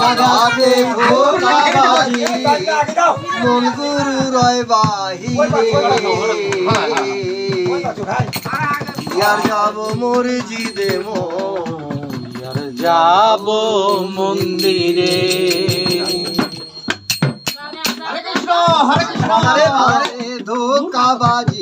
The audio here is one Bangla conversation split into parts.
দাদাতে ধোকাবাজি মন গুরু রয় বাহিরে। যাব মসজিদে মন যাব মন্দিরে। আরে আরে ধোকাবাজি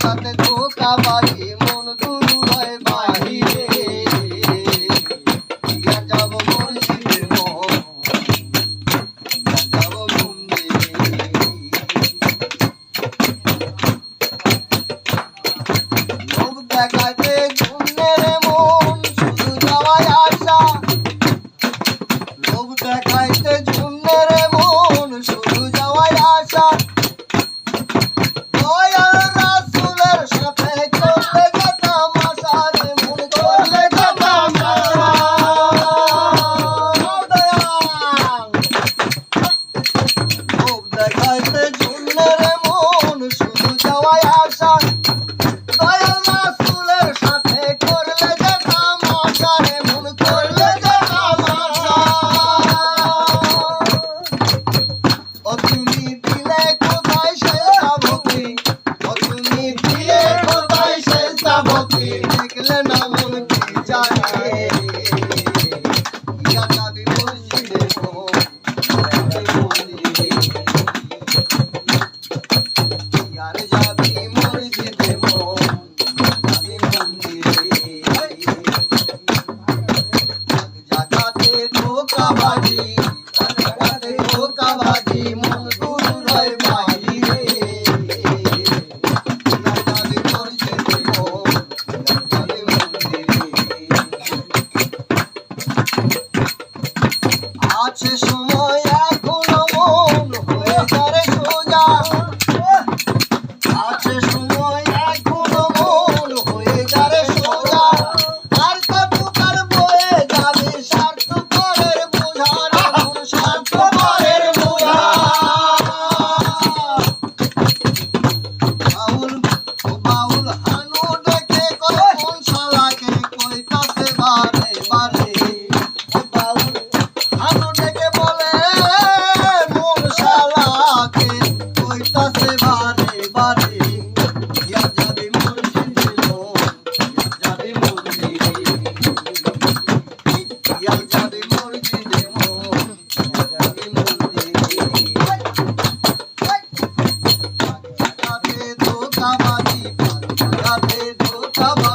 মন্দিরে 帮忙